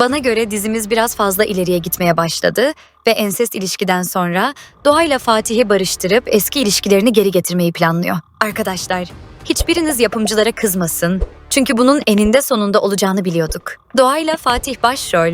Bana göre dizimiz biraz fazla ileriye gitmeye başladı ve ensest ilişkiden sonra doğayla Fatih'i barıştırıp eski ilişkilerini geri getirmeyi planlıyor. Arkadaşlar, hiçbiriniz yapımcılara kızmasın. Çünkü bunun eninde sonunda olacağını biliyorduk. Doğayla Fatih başrol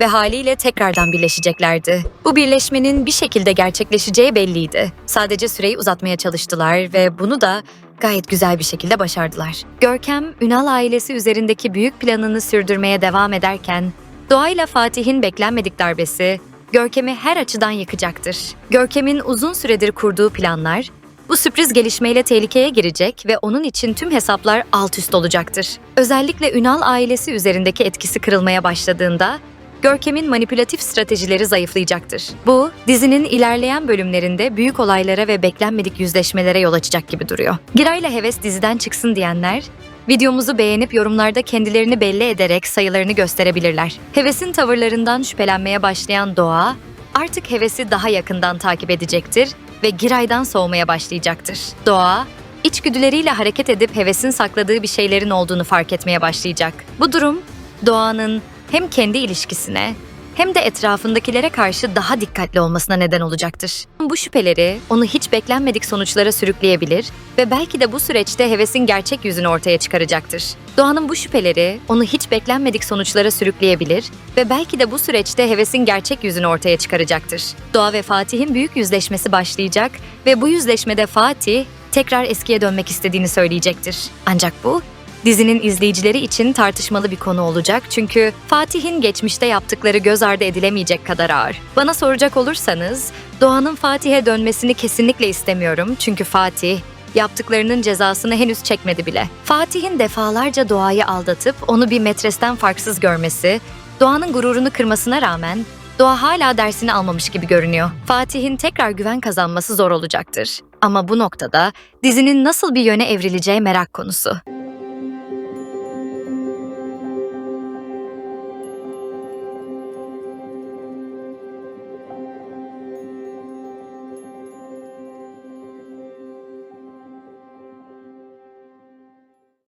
ve haliyle tekrardan birleşeceklerdi. Bu birleşmenin bir şekilde gerçekleşeceği belliydi. Sadece süreyi uzatmaya çalıştılar ve bunu da gayet güzel bir şekilde başardılar. Görkem, Ünal ailesi üzerindeki büyük planını sürdürmeye devam ederken, Doğayla Fatih'in beklenmedik darbesi Görkem'i her açıdan yıkacaktır. Görkem'in uzun süredir kurduğu planlar bu sürpriz gelişmeyle tehlikeye girecek ve onun için tüm hesaplar alt üst olacaktır. Özellikle Ünal ailesi üzerindeki etkisi kırılmaya başladığında Görkem'in manipülatif stratejileri zayıflayacaktır. Bu, dizinin ilerleyen bölümlerinde büyük olaylara ve beklenmedik yüzleşmelere yol açacak gibi duruyor. Giray'la Heves diziden çıksın diyenler, videomuzu beğenip yorumlarda kendilerini belli ederek sayılarını gösterebilirler. Heves'in tavırlarından şüphelenmeye başlayan Doğa, artık Heves'i daha yakından takip edecektir ve Giray'dan soğumaya başlayacaktır. Doğa, içgüdüleriyle hareket edip Heves'in sakladığı bir şeylerin olduğunu fark etmeye başlayacak. Bu durum, Doğan'ın hem kendi ilişkisine hem de etrafındakilere karşı daha dikkatli olmasına neden olacaktır. Bu şüpheleri onu hiç beklenmedik sonuçlara sürükleyebilir ve belki de bu süreçte hevesin gerçek yüzünü ortaya çıkaracaktır. Doğan'ın bu şüpheleri onu hiç beklenmedik sonuçlara sürükleyebilir ve belki de bu süreçte hevesin gerçek yüzünü ortaya çıkaracaktır. Doğa ve Fatih'in büyük yüzleşmesi başlayacak ve bu yüzleşmede Fatih tekrar eskiye dönmek istediğini söyleyecektir. Ancak bu Dizinin izleyicileri için tartışmalı bir konu olacak çünkü Fatih'in geçmişte yaptıkları göz ardı edilemeyecek kadar ağır. Bana soracak olursanız Doğan'ın Fatih'e dönmesini kesinlikle istemiyorum çünkü Fatih yaptıklarının cezasını henüz çekmedi bile. Fatih'in defalarca Doğa'yı aldatıp onu bir metresten farksız görmesi, Doğan'ın gururunu kırmasına rağmen Doğa hala dersini almamış gibi görünüyor. Fatih'in tekrar güven kazanması zor olacaktır. Ama bu noktada dizinin nasıl bir yöne evrileceği merak konusu.